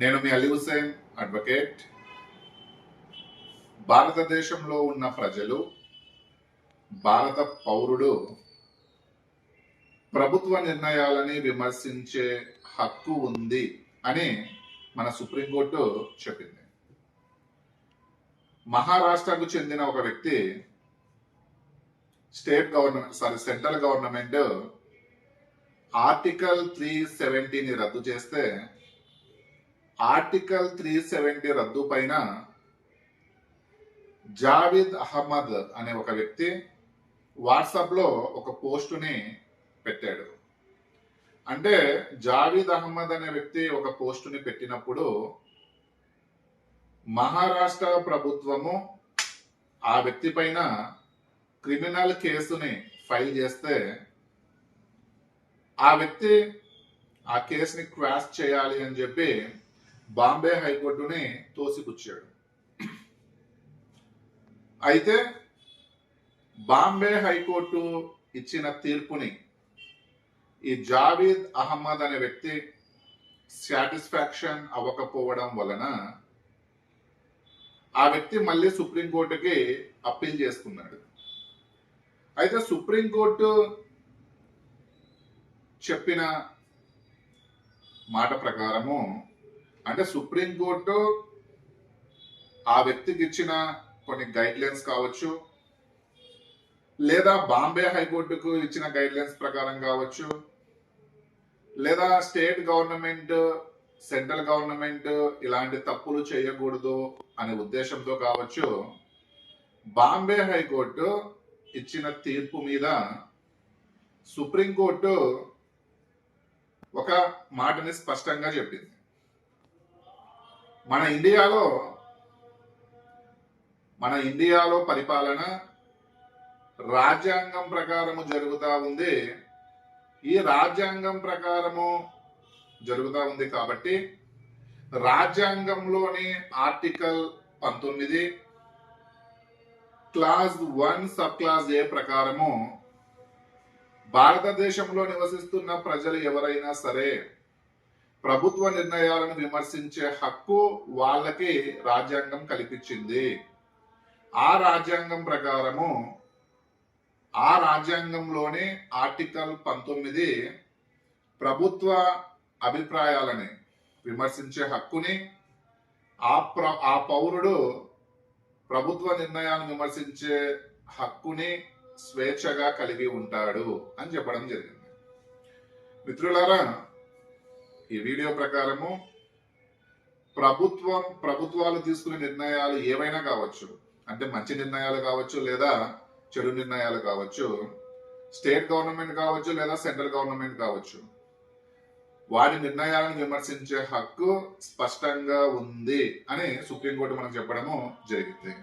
నేను మీ అలీ హుసేన్ అడ్వకేట్. భారతదేశంలో ఉన్న ప్రజలు భారత పౌరుడు ప్రభుత్వ నిర్ణయాలని విమర్శించే హక్కు ఉంది అని మన సుప్రీంకోర్టు చెప్పింది. మహారాష్ట్రకు చెందిన ఒక వ్యక్తి state government sorry central government article three సెవెంటీని రద్దు చేస్తే ఆర్టికల్ త్రీ సెవెంటీ రద్దు పైన జావేద్ అహ్మద్ అనే ఒక వ్యక్తి వాట్సాప్లో ఒక పోస్టుని పెట్టాడు. అంటే జావీద్ అహ్మద్ అనే వ్యక్తి ఒక పోస్టుని పెట్టినప్పుడు మహారాష్ట్ర ప్రభుత్వము ఆ వ్యక్తి పైన క్రిమినల్ కేసుని ఫైల్ చేస్తే ఆ వ్యక్తి ఆ కేసుని క్వాష్ చేయాలి అని చెప్పి బాంబే హైకోర్టుని తోసిపుచ్చాడు. అయితే బాంబే హైకోర్టు ఇచ్చిన తీర్పుని ఈ జావేద్ అహ్మద్ అనే వ్యక్తి సాటిస్ఫాక్షన్ అవ్వకపోవడం వలన ఆ వ్యక్తి మళ్ళీ సుప్రీంకోర్టుకి అప్పీల్ చేసుకున్నాడు. అయితే సుప్రీంకోర్టు చెప్పిన మాట ప్రకారము అంటే సుప్రీంకోర్టు ఆ వ్యక్తికి ఇచ్చిన కొన్ని గైడ్ లైన్స్ కావచ్చు లేదా బాంబే హైకోర్టుకు ఇచ్చిన గైడ్ లైన్స్ ప్రకారం కావచ్చు లేదా స్టేట్ గవర్నమెంట్ సెంట్రల్ గవర్నమెంట్ ఇలాంటి తప్పులు చేయకూడదు అనే ఉద్దేశంతో కావచ్చు బాంబే హైకోర్టు ఇచ్చిన తీర్పు మీద సుప్రీంకోర్టు ఒక మాటని స్పష్టంగా చెప్పింది. మన ఇండియాలో మన ఇండియాలో పరిపాలన రాజ్యాంగం ప్రకారము జరుగుతూ ఉంది. ఈ రాజ్యాంగం ప్రకారము జరుగుతూ ఉంది కాబట్టి రాజ్యాంగంలోని ఆర్టికల్ పంతొమ్మిది clause one sub clause A ప్రకారము భారతదేశంలో నివసిస్తున్న ప్రజలు ఎవరైనా సరే ప్రభుత్వ నిర్ణయాలను విమర్శించే హక్కు వాళ్ళకి రాజ్యాంగం కల్పించింది. ఆ రాజ్యాంగం ప్రకారము ఆ రాజ్యాంగంలోని ఆర్టికల్ పంతొమ్మిది ప్రభుత్వ అభిప్రాయాలని విమర్శించే హక్కుని ఆ ప్ర ఆ పౌరుడు ప్రభుత్వ నిర్ణయాలను విమర్శించే హక్కుని స్వేచ్ఛగా కలిగి ఉంటాడు అని చెప్పడం జరిగింది. మిత్రులారా ఈ వీడియో ప్రకారము ప్రభుత్వం ప్రభుత్వాలు తీసుకునే నిర్ణయాలు ఏవైనా కావచ్చు అంటే మంచి నిర్ణయాలు కావచ్చు లేదా చెడు నిర్ణయాలు కావచ్చు స్టేట్ గవర్నమెంట్ కావచ్చు లేదా సెంట్రల్ గవర్నమెంట్ కావచ్చు వారి నిర్ణయాలను విమర్శించే హక్కు స్పష్టంగా ఉంది అని సుప్రీంకోర్టు మనకు చెప్పడము జరిగింది.